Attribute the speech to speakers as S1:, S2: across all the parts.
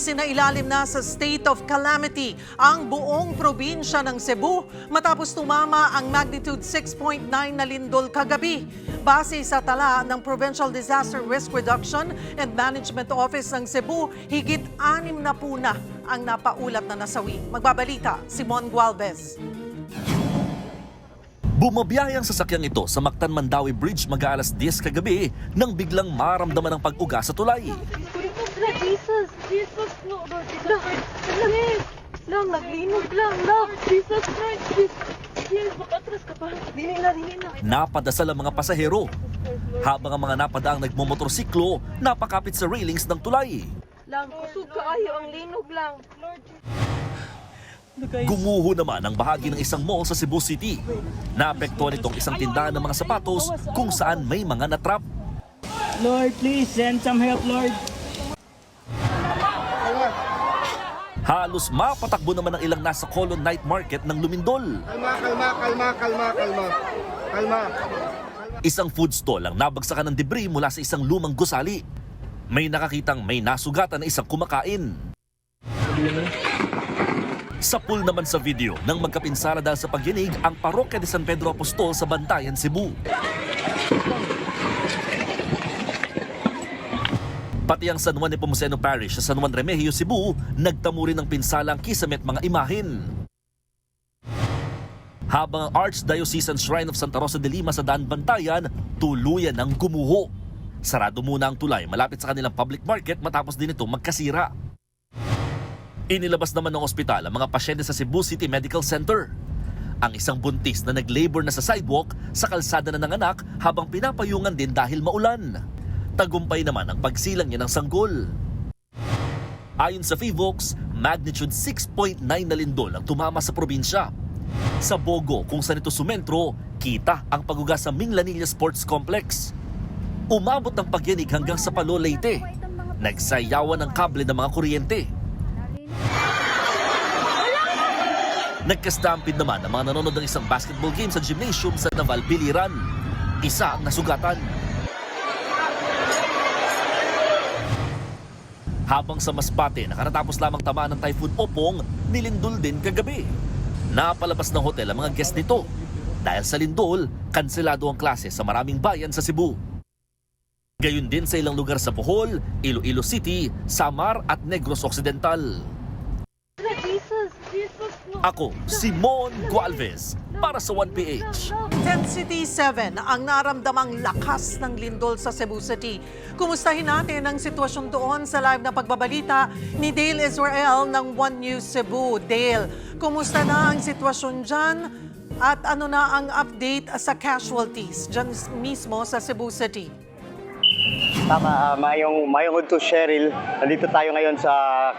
S1: Isinailalim na sa state of calamity ang buong probinsya ng Cebu matapos tumama ang magnitude 6.9 na lindol kagabi. Base sa tala ng Provincial Disaster Risk Reduction and Management Office ng Cebu, higit anim na puna ang napaulat na nasawi. Magbabalita, Simon Gualvez.
S2: Bumabiyahe ang sasakyang ito sa Mactan Mandawi Bridge mag-aalas 10 kagabi nang biglang maramdaman ang pag-uga sa tulay.
S3: Jesus, Jesus, no, Lord, Jesus Christ, lang, lang, naglinog lang, lang, Jesus Christ, Jesus, yes, makatras ka pa, dili na, dili na.
S2: Napadasal ang mga pasahero habang ang mga napadaang nagmomotorsiklo napakapit sa railings ng tulay.
S3: Lang, kusog ka ayo, ang linog lang. Lord,
S2: Gumuho naman ang bahagi ng isang mall sa Cebu City. Naapektuhan itong isang tindahan ng mga sapatos kung saan may mga natrap.
S4: Lord, please send some help, Lord.
S2: Halos mapatakbo naman ang ilang nasa Colon Night Market ng Lumindol.
S5: Kalma, kalma, kalma, kalma, kalma. Kalma.
S2: Isang food stall ang nabagsakan ng debris mula sa isang lumang gusali. May nakakitang may nasugatan na isang kumakain. Sa pool naman sa video, nang magkapinsala dahil sa pagyinig ang parokya de San Pedro Apostol sa Bantayan, Cebu. Pati ang San Juan Nepomuceno Parish sa San Juan Remigio, Cebu, nagtamo rin ng pinsala ang kisamet mga imahin. Habang ang Archdiocesan Shrine of Santa Rosa de Lima sa Daan Bantayan, tuluyan ng gumuho. Sarado muna ang tulay malapit sa kanilang public market matapos din ito magkasira. Inilabas naman ng ospital ang mga pasyente sa Cebu City Medical Center. Ang isang buntis na nag-labor na sa sidewalk sa kalsada na ng habang pinapayungan din dahil maulan. Tagumpay naman ang pagsilang niya ng sanggol. Ayon sa FIVOX, magnitude 6.9 na lindol ang tumama sa probinsya. Sa Bogo, kung saan ito sumentro, kita ang paguga sa Minglanilla Sports Complex. Umabot ang pagyanig hanggang sa Palo Leyte. Nagsayawan ang kable ng mga kuryente. Nagkastampid naman ang mga nanonood ng isang basketball game sa gymnasium sa Naval Biliran. Isa ang nasugatan. Habang sa Masbate, nakatatapos lamang tamaan ng Typhoon Opong, nilindol din kagabi. Napalabas ng hotel ang mga guest nito. Dahil sa lindol, kanselado ang klase sa maraming bayan sa Cebu. Gayun din sa ilang lugar sa Bohol, Iloilo City, Samar at Negros Occidental. Ako, Simon Gualvez, para sa 1PH.
S1: Intensity 7 ang naramdamang lakas ng lindol sa Cebu City. Kumustahin natin ang sitwasyon doon sa live na pagbabalita ni Dale Israel ng One News Cebu. Dale, kumusta na ang sitwasyon dyan? At ano na ang update sa casualties dyan mismo sa Cebu City?
S6: Tama, ah, mayong, mayong to Cheryl. Nandito tayo ngayon sa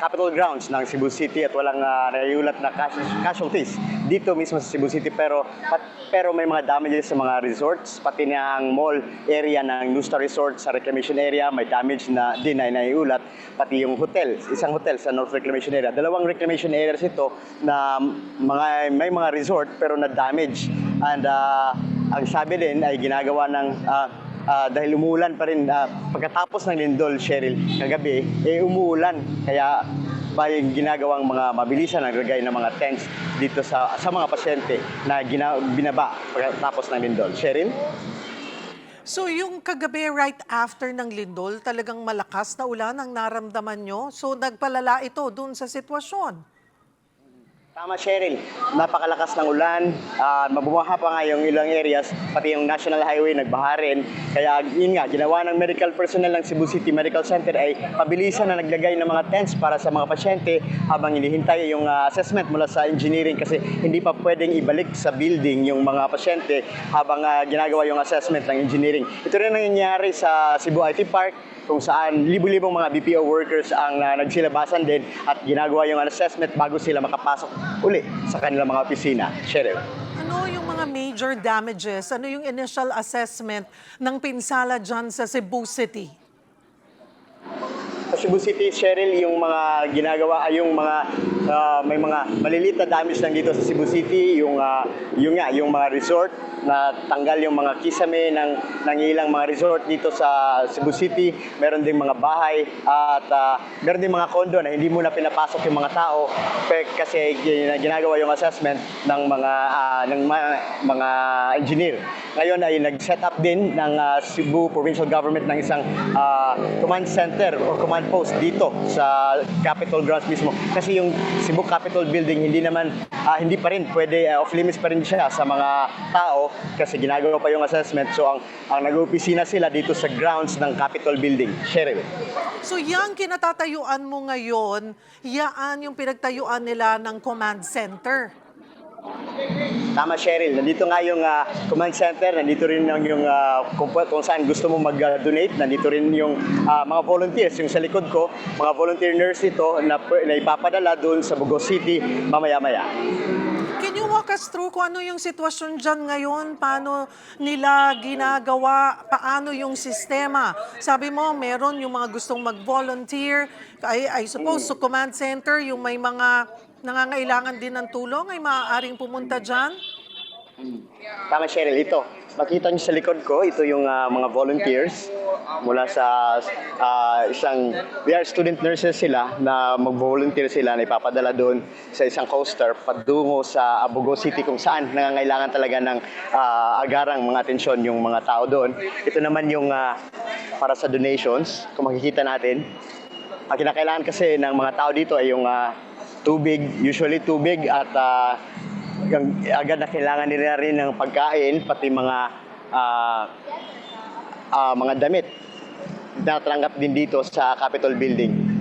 S6: Capitol Grounds ng Cebu City at walang uh, naiulat na cas- casualties dito mismo sa Cebu City. Pero pat- pero may mga damages sa mga resorts pati na ang mall area ng Nusta Resort sa reclamation area may damage na din na naiulat pati yung hotel isang hotel sa North Reclamation Area. Dalawang reclamation areas ito na mga may mga resort pero na damage. And ah, ang sabi din ay ginagawa ng ah, Ah, dahil umuulan pa rin ah, pagkatapos ng lindol Cheryl kagabi eh umuulan kaya may ginagawang mga mabilisan ang naglagay ng mga tents dito sa sa mga pasyente na gina, binaba pagkatapos ng lindol Cheryl
S1: So yung kagabi right after ng lindol, talagang malakas na ulan ang naramdaman nyo. So nagpalala ito doon sa sitwasyon.
S6: Tama, Cheryl. Napakalakas ng ulan. Uh, mabumaha pa nga yung ilang areas, pati yung National Highway nagbaha rin. Kaya yun nga, ginawa ng medical personnel ng Cebu City Medical Center ay pabilisan na naglagay ng mga tents para sa mga pasyente habang hinihintay yung ah, assessment mula sa engineering kasi hindi pa pwedeng ibalik sa building yung mga pasyente habang ah, ginagawa yung assessment ng engineering. Ito rin ang nangyayari sa Cebu IT Park kung saan libu-libong mga BPO workers ang uh, nagsilabasan din at ginagawa yung assessment bago sila makapasok uli sa kanilang mga opisina. Cheryl.
S1: Ano yung mga major damages? Ano yung initial assessment ng pinsala dyan sa Cebu City?
S6: Kasi Cebu City, Cheryl, yung mga ginagawa, ay yung mga ah, may mga maliliit na damage lang dito sa Cebu City, yung ah, yung nga, yung mga resort na tanggal yung mga kisame ng ng ilang mga resort dito sa Cebu City. Meron ding mga bahay at ah, meron ding mga kondo na hindi muna pinapasok yung mga tao kasi gin- ginagawa yung assessment ng mga ah, ng mga, mga engineer. Ngayon ay nag-set up din ng ah, Cebu Provincial Government ng isang ah, command center or command post dito sa Capitol grounds mismo. Kasi yung Cebu Capitol building hindi naman ah, hindi pa rin pwede ah, off limits pa rin siya sa mga tao kasi ginagawa pa yung assessment. So ang ang nag-opisina sila dito sa grounds ng Capitol building. Cheryl.
S1: So yang kinatatayuan mo ngayon, yaan yung pinagtayuan nila ng command center.
S6: Tama, Cheryl. Nandito nga yung ah, command center, nandito rin ang yung ah, kung, pa- kung saan gusto mo mag-donate, nandito rin yung ah, mga volunteers. Yung sa likod ko, mga volunteer nurse ito na, na ipapadala doon sa Bugos City mamaya-maya.
S1: Can you walk us through kung ano yung sitwasyon dyan ngayon? Paano nila ginagawa? Paano yung sistema? Sabi mo, meron yung mga gustong mag-volunteer. I, I suppose, sa command center, yung may mga nangangailangan din ng tulong ay maaaring pumunta dyan?
S6: Tama, Cheryl. Ito, makita niyo sa likod ko, ito yung ah, mga volunteers mula sa ah, isang, they are student nurses sila na mag-volunteer sila na ipapadala doon sa isang coaster padungo sa Abugo City kung saan nangangailangan talaga ng ah, agarang mga atensyon yung mga tao doon. Ito naman yung ah, para sa donations, kung makikita natin. Ang kinakailangan kasi ng mga tao dito ay yung ah, tubig, usually tubig at yung agad na kailangan nila rin ng pagkain, pati mga ah, ah, mga damit na natanggap din dito sa Capitol Building.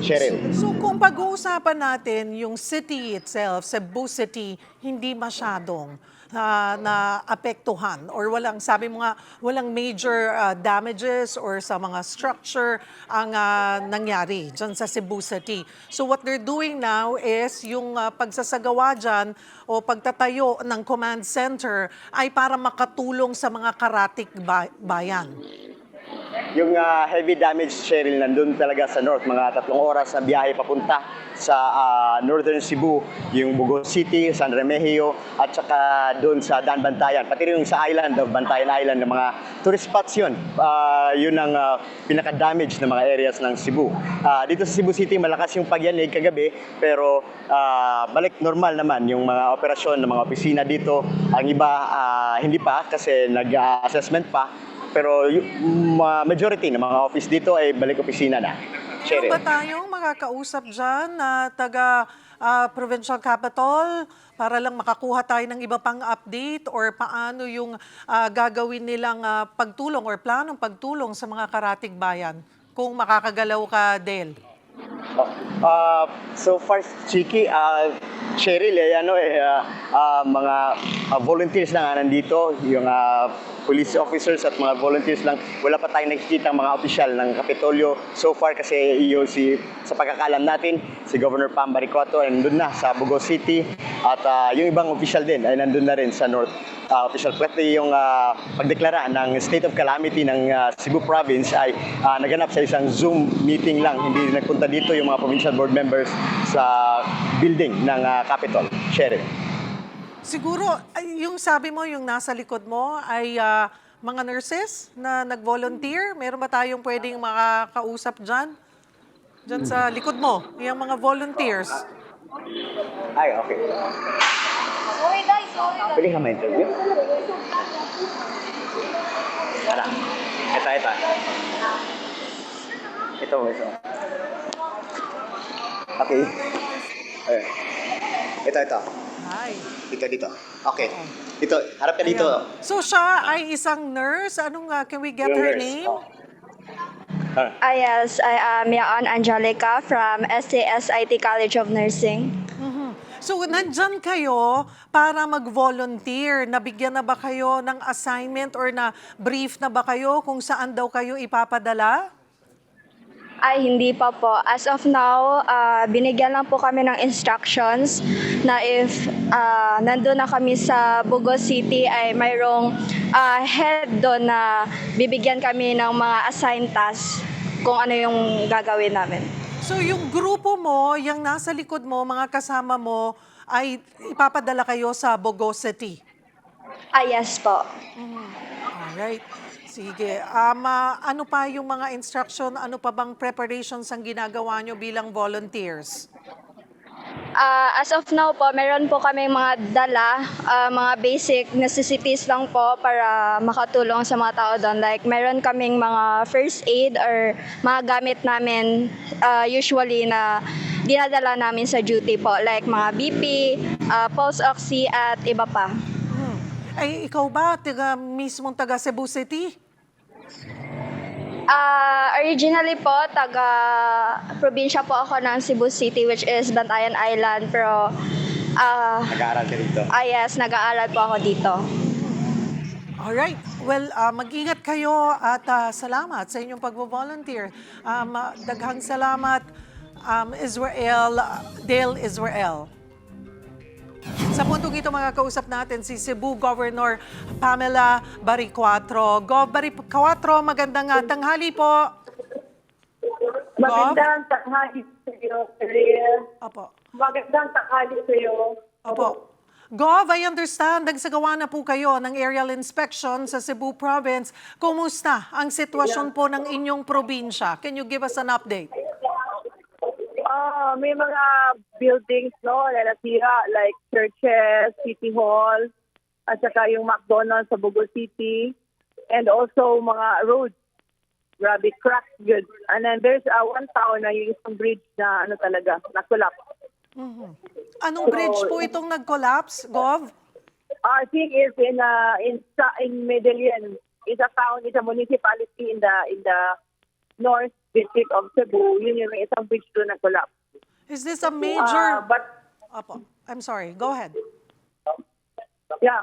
S6: Cheryl.
S1: So kung pag-uusapan natin yung city itself, Cebu City, hindi masyadong na naapektuhan or walang sabi mo nga walang major uh, damages or sa mga structure ang uh, nangyari dyan sa Cebu City. So what they're doing now is yung uh, pagsasagawa dyan o pagtatayo ng command center ay para makatulong sa mga karatik ba- bayan.
S6: Yung ah, heavy damage, Cheryl, nandun talaga sa north. Mga tatlong oras na biyahe papunta sa ah, northern Cebu, yung Bugos City, San Remigio, at saka doon sa Dan Bantayan. Pati rin yung sa island of Bantayan Island, ng mga tourist spots yun. Ah, yun ang ah, pinaka-damage ng mga areas ng Cebu. Ah, dito sa Cebu City, malakas yung pagyanig kagabi, pero ah, balik normal naman yung mga operasyon ng mga opisina dito. Ang iba, ah, hindi pa kasi nag-assessment pa. Pero yung ma- majority ng mga office dito ay balik opisina na.
S1: Meron ba tayong makakausap dyan na taga ah, provincial capital para lang makakuha tayo ng iba pang update or paano yung ah, gagawin nilang ah, pagtulong or planong pagtulong sa mga karatig bayan? Kung makakagalaw ka, Del.
S6: Uh, so far, Chiki, uh, Cheryl, eh, ano eh, ah, ah, mga ah, volunteers lang ah, nandito, yung ah, police officers at mga volunteers lang. Wala pa tayong nakikita mga opisyal ng Kapitolyo. So far kasi yung si, sa pagkakalam natin, si Governor Pam Baricoto ay nandun na sa Bugos City at ah, yung ibang opisyal din ay nandun na rin sa North uh, official. Pwede yung ah, pagdeklara ng state of calamity ng ah, Cebu province ay ah, naganap sa isang Zoom meeting lang. Hindi nagpunta dito yung mga provincial board members sa building ng ah, Capitol. Sheriff.
S1: Siguro, ay, yung sabi mo, yung nasa likod mo ay ah, mga nurses na nag-volunteer. Meron ba tayong pwedeng makakausap dyan? Dyan sa likod mo, yung mga volunteers.
S6: Ay, okay.
S3: Sorry guys, sorry
S6: Pwede ka ma-interview? Tara. Ito, ito. Ito, ito. Okay. Ayun. Ito, ito.
S1: Hi.
S6: Dito, dito. Okay. Dito, harap ka dito.
S1: So siya ay isang nurse. Anong, ah, can we get
S6: Yung
S1: her
S6: nurse.
S1: name?
S6: Oh.
S7: Ah, yes, I am Yaan Angelica from SASIT College of Nursing.
S1: So nandyan kayo para mag-volunteer. Nabigyan na ba kayo ng assignment or na brief na ba kayo kung saan daw kayo ipapadala?
S7: Ay, hindi pa po. As of now, ah, binigyan lang po kami ng instructions na if ah, nandun na kami sa Bugos City ay mayroong ah, head doon na bibigyan kami ng mga assigned tasks kung ano yung gagawin namin.
S1: So yung grupo mo, yung nasa likod mo, mga kasama mo, ay ipapadala kayo sa Bogo City.
S7: Ah, yes po.
S1: Alright. Sige. Um, ah, ano pa yung mga instruction, ano pa bang preparations ang ginagawa nyo bilang volunteers?
S7: Ah, as of now po, meron po kami mga dala, ah, mga basic necessities lang po para makatulong sa mga tao doon. Like, meron kaming mga first aid or mga gamit namin ah, usually na dinadala namin sa duty po. Like, mga BP, ah, pulse oxy, at iba pa.
S1: Ay, ikaw ba, taga, mismong taga Cebu City?
S7: Ah, originally po, taga probinsya po ako ng Cebu City which is Bantayan Island pero ah
S6: Nag-aaral ka dito.
S7: ah, yes, nag-aaral po ako dito.
S1: Alright. Well, ah, mag-ingat kayo at ah, salamat sa inyong pag-volunteer. Um, ah, daghang salamat, um, Israel, Dale Israel. Sa puntong ito, mga kausap natin si Cebu Governor Pamela Baricuatro. Gov Baricuatro, magandang ah, tanghali po. Gov?
S3: Magandang tanghali sa iyo, Ariel.
S1: Opo.
S3: Magandang tanghali sa iyo.
S1: Opo. Gov, I understand, nagsagawa na po kayo ng aerial inspection sa Cebu Province. Kumusta ang sitwasyon po ng inyong probinsya? Can you give us an update?
S3: Ah, may mga buildings no na natira like churches, city hall, at saka yung McDonald's sa Bogo City and also mga roads. Grabe, cracked good. And then there's uh, one town na yung isang bridge na ano talaga, nakulap.
S1: Anong bridge po itong nag-collapse, Gov?
S3: I think is in uh, in in Medellin. It's a town, it's a municipality in the in the north district of Cebu. Yun yung may isang bridge doon na collapse.
S1: Is this a
S3: Uh,
S1: major...
S3: but
S1: Opo. I'm sorry. Go ahead.
S3: yeah,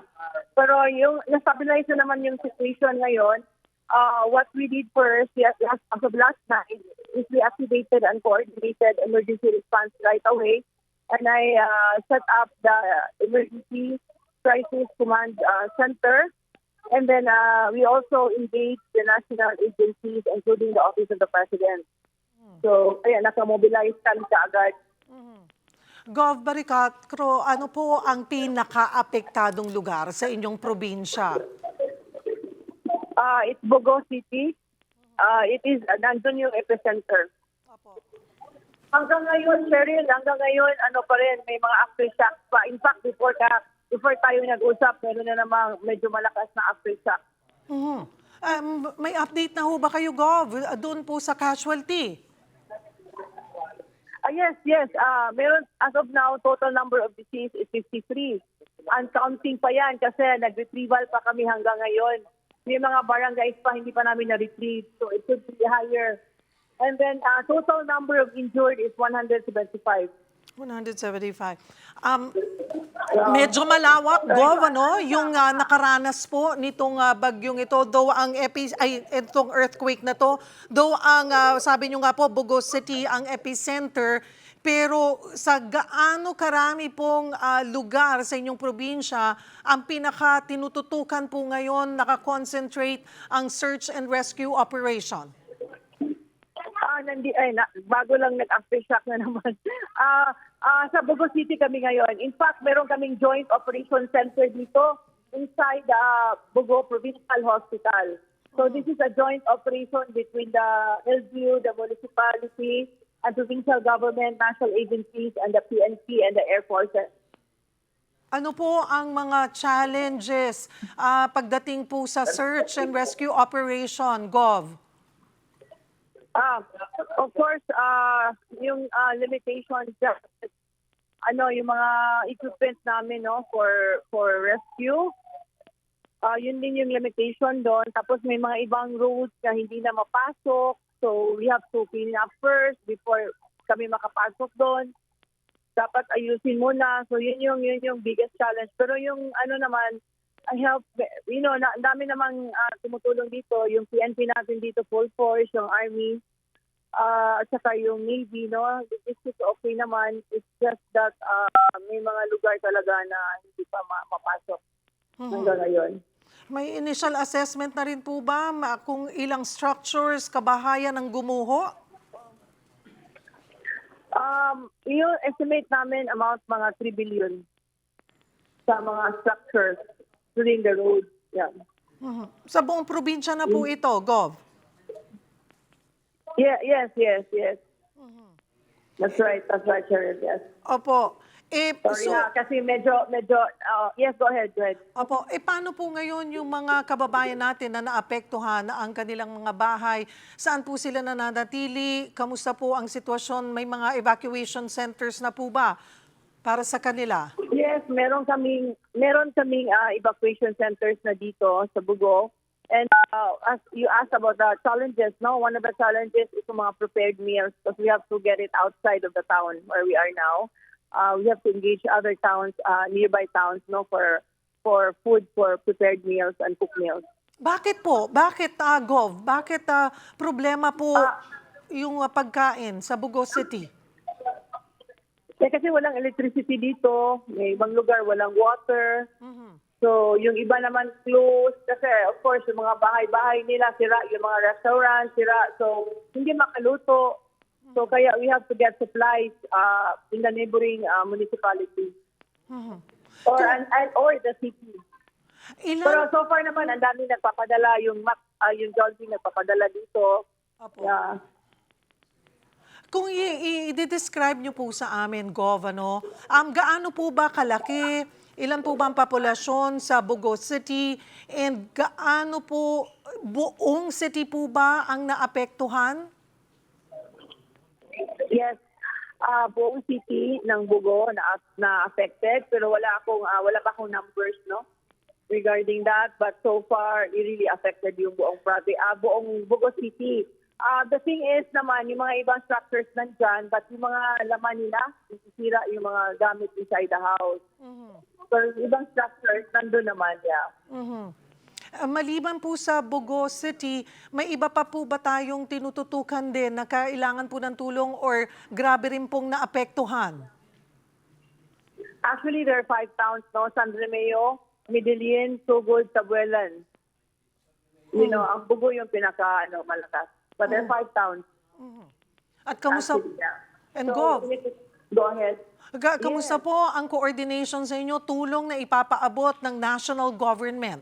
S3: pero yung na-stabilize na naman yung situation ngayon. Uh, what we did first, yes, last, as of last night, is we activated and coordinated emergency response right away. And I uh, set up the emergency crisis command uh, center And then uh, we also engage the national agencies, including the Office of the President. So, ayan, nakamobilize kami kaagad.
S1: Gov Baricatro, ano po ang pinaka-apektadong lugar sa inyong probinsya?
S3: Uh, it's Bogo City. Uh, it is, uh, nandun yung epicenter. Hanggang ngayon, Cheryl, hanggang ngayon, ano pa rin, may mga aftershocks pa. In fact, before, ka, before tayo nag-usap, meron na namang medyo malakas na aftershock.
S1: Mhm. Um, may update na ho ba kayo, Gov, doon po sa casualty?
S3: Ah, yes, yes. Uh, meron, as of now, total number of deceased is 53. And counting pa yan kasi nag-retrieval pa kami hanggang ngayon. May mga barangays pa hindi pa namin na-retrieve. So it should be higher. And then uh, total number of injured is 175.
S1: 175. Um, medyo malawak, Gov, ano, yung ah, nakaranas po nitong ah, bagyong ito, though ang epi, ay, itong earthquake na to, though ang, ah, sabi nyo nga po, Bugos City ang epicenter, pero sa gaano karami pong ah, lugar sa inyong probinsya, ang pinaka tinututukan po ngayon, nakakonsentrate ang search and rescue operation?
S3: Ah, nandi, ay, na, bago lang nag-aftershock na naman. Ah, ah, sa Bogo City kami ngayon. In fact, meron kaming joint operation center dito inside the Bogo Provincial Hospital. So this is a joint operation between the LGU, the municipality, and provincial government, national agencies, and the PNP and the Air Force.
S1: Ano po ang mga challenges ah, pagdating po sa search and rescue operation, Gov?
S3: Ah, of course, ah yung ah, limitations just ano yung mga equipment namin no for for rescue. Ah, yun din yung limitation doon. Tapos may mga ibang roads na hindi na mapasok. So we have to clean up first before kami makapasok doon. Dapat ayusin muna. So yun yung yun yung biggest challenge. Pero yung ano naman I help, you know, na, dami namang ah, tumutulong dito. Yung PNP natin dito, full force, yung Army, ah, at saka yung Navy, no? This is okay naman. It's just that ah, may mga lugar talaga na hindi pa ma- mapasok hanggang ngayon.
S1: May initial assessment na rin po ba kung ilang structures kabahayan ang gumuho?
S3: Um, yung estimate namin amount mga 3 billion sa mga structures during the road. Yeah.
S1: Mhm. Sa buong probinsya na po ito, Gov.
S3: Yeah, yes, yes, yes. That's right, that's right, Cheryl, yes.
S1: Opo. Eh,
S3: Sorry
S1: so,
S3: ha, kasi medyo, medyo, uh, yes, go ahead, go ahead.
S1: Opo, eh paano po ngayon yung mga kababayan natin na naapektuhan na ang kanilang mga bahay? Saan po sila nananatili? Kamusta po ang sitwasyon? May mga evacuation centers na po ba para sa kanila?
S3: Yes, meron kaming meron kaming uh, evacuation centers na dito sa Bugo. And uh, as you asked about the challenges, no, one of the challenges is yung mga prepared meals because we have to get it outside of the town where we are now. Uh, we have to engage other towns, uh, nearby towns, no, for for food for prepared meals and cooked meals.
S1: Bakit po? Bakit, ah, Gov? Bakit ah, problema po yung ah, pagkain sa Bugo City?
S3: Eh, kasi walang electricity dito, may ibang lugar walang water. So, yung iba naman closed kasi of course yung mga bahay-bahay nila sira, yung mga restaurant sira. So, hindi makaluto. So, kaya we have to get supplies uh, in the neighboring uh, municipality. Or, and, and, or the city. Pero
S1: Ilan?
S3: so far naman, ang dami nagpapadala, yung Mac, uh, yung Jollibee nagpapadala dito.
S1: Opo.
S3: Yeah.
S1: Kung i-describe niyo po sa amin, Gov, ano, um, gaano po ba kalaki, ilan po ba ang populasyon sa Bugo City, and gaano po, buong city po ba ang naapektuhan?
S3: Yes. Ah, buong city ng Bugo na na affected pero wala akong ah, wala pa akong numbers no regarding that but so far it really affected yung buong province ah, buong Bugo City. Ah, the thing is naman yung mga ibang structures nandyan but yung mga laman nila nasisira yung mga gamit inside the house. Pero yung ibang structures nandun naman yeah.
S1: Mhm. Ah, Maliban po sa Bugo City, may iba pa po ba tayong tinututukan din na kailangan po ng tulong or grabe rin pong naapektuhan?
S3: Actually, there are five towns, no? San Remeo, Medellin, Sugod, Tabuelan. You know, ang bugo yung pinaka, ano, malakas. But there are five towns.
S1: At kamusta,
S3: actually, yeah.
S1: and
S3: So, to- Go ahead.
S1: Ga- Kamusta po ang coordination sa inyo, tulong na ipapaabot ng national government?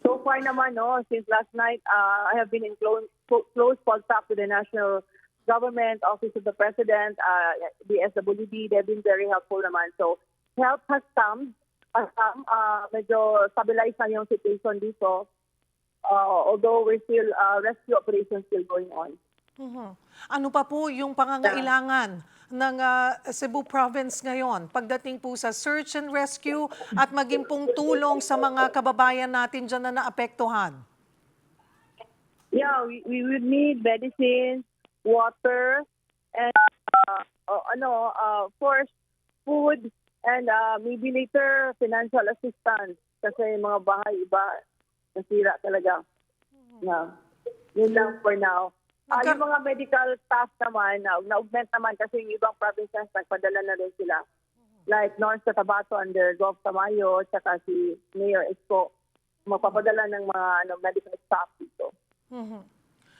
S3: So far naman, no, since last night, uh, I have been in close, close contact with the national government, Office of the President, uh, the SWD. They've been very helpful naman. So help has come. Come. Uh, medyo stabilize na yung situation dito. Uh, although we're still, uh, rescue operations still going on.
S1: Mhm. Ano pa po yung pangangailangan ng ah, Cebu Province ngayon pagdating po sa search and rescue at maging pong tulong sa mga kababayan natin dyan na naapektuhan?
S3: Yeah, we, we would need medicine, water, and uh, uh, ano, uh, of course, food, and uh, maybe later financial assistance kasi yung mga bahay iba nasira talaga. Yeah. Yun lang for now. Ah, yung mga medical staff naman, na, na-augment naman kasi yung ibang provinces nagpadala na rin sila. Like North Cotabato under Gov Tamayo, tsaka si Mayor Esco, magpapadala ng mga ano, medical staff dito.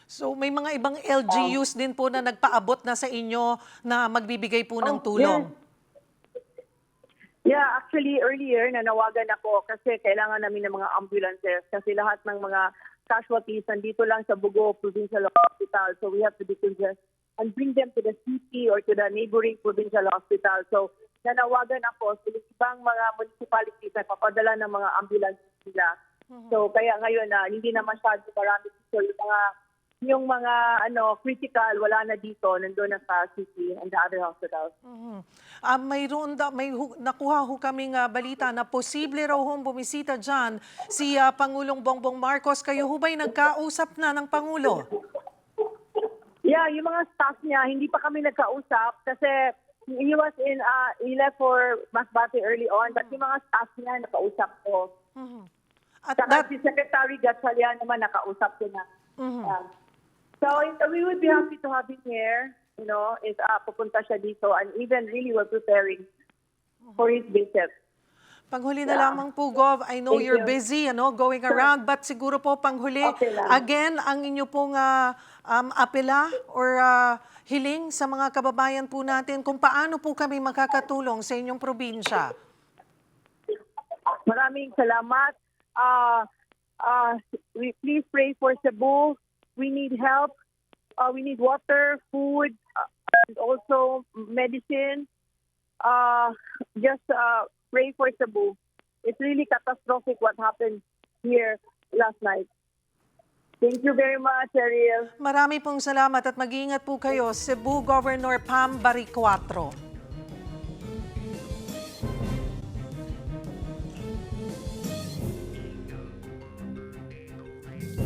S1: So may mga ibang LGUs din po na nagpaabot na sa inyo na magbibigay po ng
S3: Oh,
S1: tulong.
S3: Yeah, actually earlier nanawagan ako kasi kailangan namin ng mga ambulances kasi lahat ng mga casualties nandito lang sa Bugo Provincial Hospital. So we have to decongest and bring them to the city or to the neighboring provincial hospital. So nanawagan ako sa ibang mga municipalities na papadala ng mga ambulances nila. So kaya ngayon na hindi na masyado marami dito yung mga yung mga ano critical wala na dito nandoon na sa city and the other hospitals.
S1: Mhm. Ah, mayroon da, may hu- nakuha ho kaming ah, balita na posible raw hong bumisita dyan si ah, Pangulong Bongbong Marcos. Kayo ho ba'y nagkausap na ng Pangulo?
S3: Yeah, yung mga staff niya, hindi pa kami nagkausap kasi he was in, uh, he left for Masbate early on, but yung mga staff niya, nakausap ko.
S1: At
S3: Saka
S1: that,
S3: si Secretary Gatchalian naman, nakausap ko na. Yeah. So we would be happy to have him here, you know, is uh, pupunta siya dito and even really we're preparing for his visit.
S1: Panghuli na lamang po, Gov. I know
S3: Thank
S1: you're
S3: you.
S1: busy, ano, going around, but siguro po panghuli,
S3: Okay lang.
S1: again, ang inyo pong ah, um, apela or ah, hiling sa mga kababayan po natin kung paano po kami makakatulong sa inyong probinsya.
S3: Maraming salamat. Uh, uh, we please pray for Cebu. We need help. Uh, we need water, food, uh, and also medicine. Uh, just uh, pray for Cebu. It's really catastrophic what happened here last night. Thank you very much, Ariel.
S1: Marami pong salamat at mag-iingat po kayo, Cebu Governor Pam Baricuatro.